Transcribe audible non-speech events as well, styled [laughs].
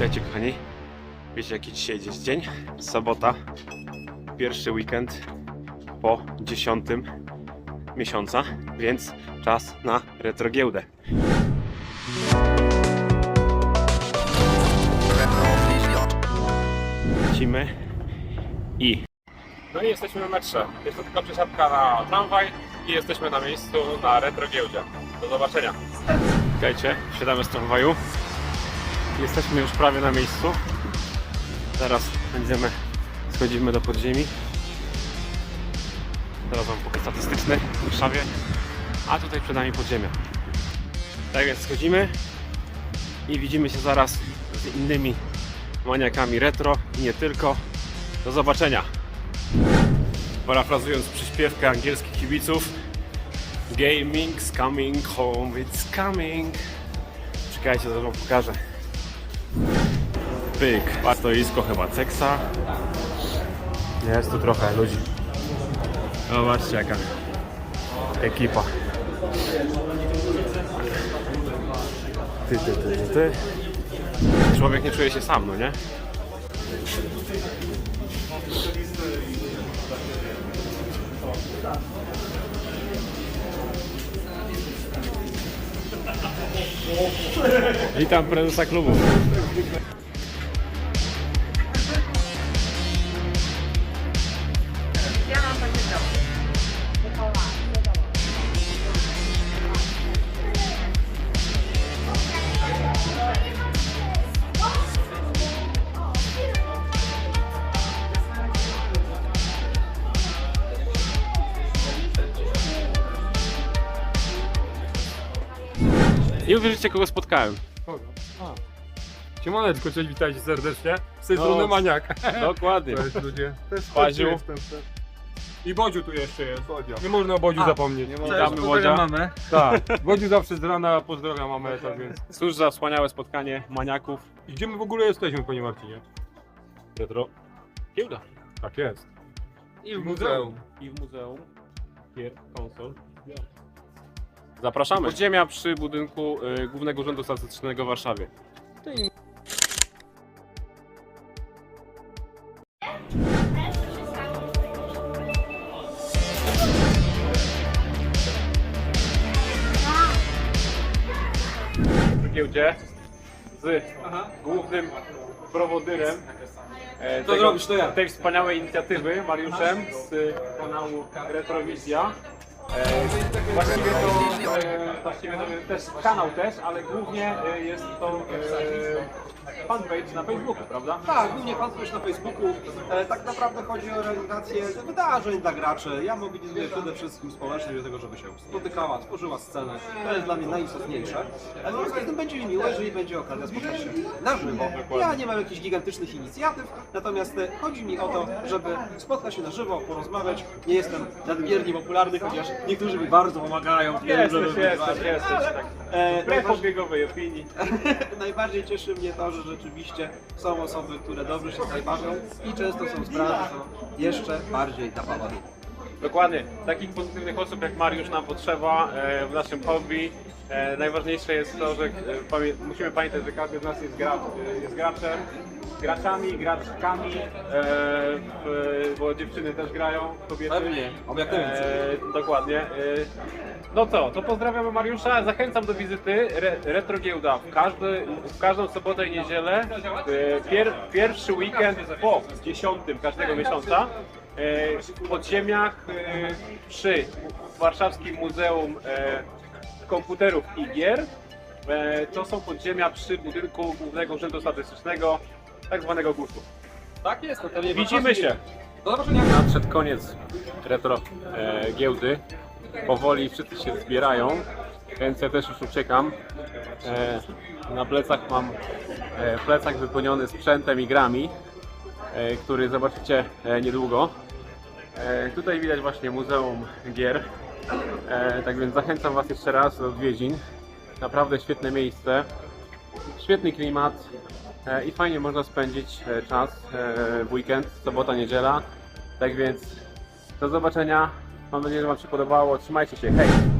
Witajcie kochani. Wiecie jaki dzisiaj jest dzień? Sobota. Pierwszy weekend po 10 miesiąca, więc czas na retrogiełdę. Lecimy i... No i jesteśmy na metrze. Jest to tylko przesiadka na tramwaj i jesteśmy na miejscu na retrogiełdzie. Do zobaczenia. Czekajcie, wsiadamy z tramwaju. Jesteśmy już prawie na miejscu. Zaraz będziemy, schodzimy do podziemi. Teraz wam pokaz statystyczny w Warszawie, a tutaj przed nami podziemia. Tak więc schodzimy i widzimy się zaraz z innymi maniakami retro i nie tylko. Do zobaczenia. Parafrazując przyśpiewkę angielskich kibiców, Gaming's coming home, it's coming. Czekajcie, zaraz wam pokażę. Pyk, a stoisko chyba Ceksa. Jest tu trochę ludzi. Zobaczcie jaka ekipa. Ty, ty, ty, ty, ty. Człowiek nie czuje się sam, no nie? Witam prezesa klubu. Nie uwierzycie kogo spotkałem. Kogo? A. Siemaneczko, cześć, witajcie serdecznie. Z tej No. strony Maniak. [laughs] Dokładnie. Cześć ludzie. Też Paziu. jestem. Też. I Bodziu tu jeszcze jest. Nie można o Bodziu A. zapomnieć. Witamy Bodzia. mamy. Tak. Bodziu zawsze z rana pozdrawia mamę, tak więc. Cóż za wspaniałe spotkanie maniaków. I Gdzie my w ogóle jesteśmy, panie Marcinie? Retro. Giełda. Tak jest. I w muzeum. I w muzeum gier, konsol. Zapraszamy. Podziemia przy budynku y, Głównego Urzędu Statystycznego w Warszawie. Przy giełdzie z głównym prowodyrem e, zrobisz, to ja. tej wspaniałej inicjatywy Mariuszem z kanału Retrowizja. E, właściwie to, e, właściwie to też kanał też, ale głównie e, jest to e, fanpage na Facebooku, prawda? Tak, głównie fanpage na Facebooku. E, tak naprawdę chodzi o organizację wydarzeń dla graczy. Ja mobilizuję przede wszystkim społeczność do tego, żeby się spotykała, tworzyła scenę. To jest dla mnie najistotniejsze. Ale poza tym będzie mi miło, jeżeli będzie okazja spotkać się na żywo. Ja nie mam jakichś gigantycznych inicjatyw, natomiast e, chodzi mi o to, żeby spotkać się na żywo, porozmawiać. Nie jestem nadmiernie popularny, chociaż niektórzy mi bardzo pomagają. Jesteś, jesteś, wyzwać. jesteś. Ale, Tak. e, Wbrew najważ- obiegowej opinii. [laughs] Najbardziej cieszy mnie to, że rzeczywiście są osoby, które dobrze się tutaj bawią i często są sprawy, co jeszcze bardziej napawają. Dokładnie. Takich pozytywnych osób jak Mariusz nam potrzeba e, w naszym hobby. E, najważniejsze jest to, że e, musimy pamiętać, że każdy z nas jest, gra e, jest graczem, graczami, graczkami, bo dziewczyny też grają, kobiety. Pewnie. E, dokładnie. No co, to pozdrawiamy Mariusza. Zachęcam do wizyty Re, Retro Giełda w, każdy, w każdą sobotę i niedzielę. Pier, pierwszy weekend po 10 każdego miesiąca. E, w podziemiach e, przy Warszawskim Muzeum e, Komputerów i Gier. To są podziemia przy budynku Głównego Urzędu Statystycznego, tak zwanego GUS-u. Tak jest, Natalia. Widzimy się! Do zobaczenia. Nadszedł koniec retro e, giełdy. Powoli wszyscy się zbierają, więc ja też już uciekam. E, na plecach mam e, plecak wypełniony sprzętem i grami, który zobaczycie e, niedługo. E, tutaj widać właśnie Muzeum Gier. E, tak więc zachęcam Was jeszcze raz do odwiedzin. Naprawdę świetne miejsce, świetny klimat e, i fajnie można spędzić e, czas e, w weekend, sobota, niedziela. Tak więc do zobaczenia. Mam nadzieję, że Wam się podobało. Trzymajcie się. Hej!